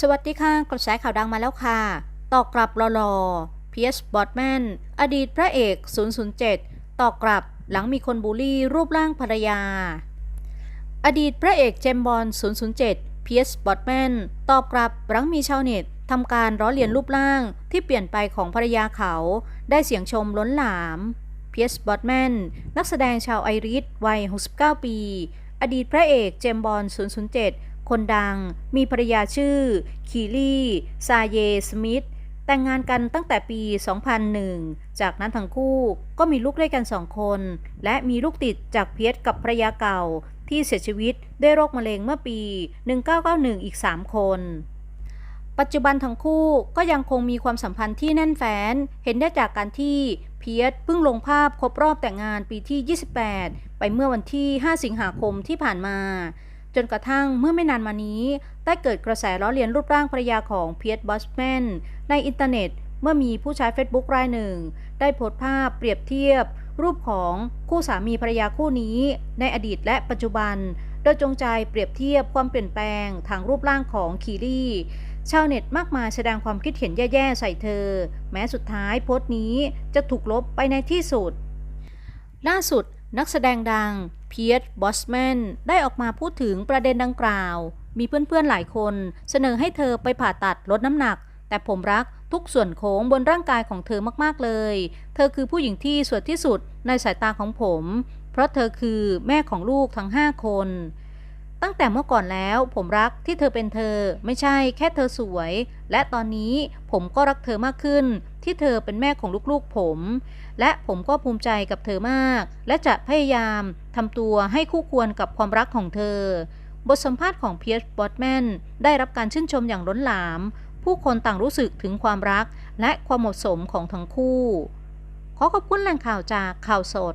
สวัสดีค่ะ กระแสข่าวดังมาแล้วค่ะ ตอกกลับรอรอเพียสบอตแมน อดีตพระเอก 007 ตอกกลับหลังมีคนบูลลี่รูปร่างภรรยา อดีตพระเอกเจมบอล 007 เพียสบอตแมน ตอบกลับหลังมีชาวเน็ตทำการล้อเลียนรูปร่างที่เปลี่ยนไปของภรรยาเขา ได้เสียงชมล้นหลาม เพียสบอตแมน นักแสดงชาวไอริสวัย 69 ปี อดีตพระเอกเจมบอล 007 คนดัง มีภรรยาชื่อ คีลี่ ซาเย สมิธ แต่งงานกันตั้งแต่ปี 2001 จากนั้นทั้งคู่ก็มีลูกด้วยกันสองคน และมีลูกติดจากเพียสกับภรรยาเก่า ที่เสียชีวิตด้วยโรคมะเร็งเมื่อปี 1991 อีก 3 คน ปัจจุบันทั้งคู่ก็ยังคงมีความสัมพันธ์ที่แน่นแฟ้นเห็นได้จากการที่เพียสเพิ่งลงภาพครบรอบแต่งงานปีที่ 28 ไปเมื่อวันที่ 5 สิงหาคมที่ผ่านมา จนกระทั่งเมื่อไม่นานมานี้ ได้เกิดกระแสล้อเลียนรูปร่างภรรยาของเพียสบอสแมนในอินเทอร์เน็ต เมื่อมีผู้ใช้ Facebook รายหนึ่ง ได้โพสต์ภาพเปรียบเทียบ รูปของคู่สามีภรรยาคู่นี้ ในอดีตและปัจจุบัน โดยจงใจเปรียบเทียบความเปลี่ยนแปลงทางรูปร่างของคีรี่ชาวเน็ตมากมายแสดงความคิดเห็นแย่ๆใส่เธอ แม้สุดท้ายโพสต์นี้จะถูกลบไปในที่สุด ล่าสุดนักแสดงดังเพียร์บอสแมนได้ออกมาพูดถึงประเด็นดังกล่าว มีเพื่อนๆหลายคนเสนอให้เธอไปผ่าตัดลดน้ำหนัก แต่ผมรักทุกส่วนโค้งบนร่างกายของเธอมากๆเลย เธอคือผู้หญิงที่สวยที่สุดในสายตาของผม เพราะเธอคือแม่ของลูกทั้ง5คน ตั้งแต่เมื่อก่อนแล้วผมรักที่เธอเป็นเธอ ไม่ใช่แค่เธอสวย และตอนนี้ผมก็รักเธอมากขึ้น ที่เธอเป็นแม่ของลูกๆผม และผมก็ภูมิใจกับเธอมาก และจะพยายามทำตัวให้คู่ควรกับความรักของเธอ บทสัมภาษณ์ของเพียร์บอตแมนได้รับการชื่นชมอย่างล้นหลาม ผู้คนต่างรู้สึกถึงความรักและความเหมาะสมของทั้งคู่ ขอขอบคุณแหล่งข่าวจากข่าวสด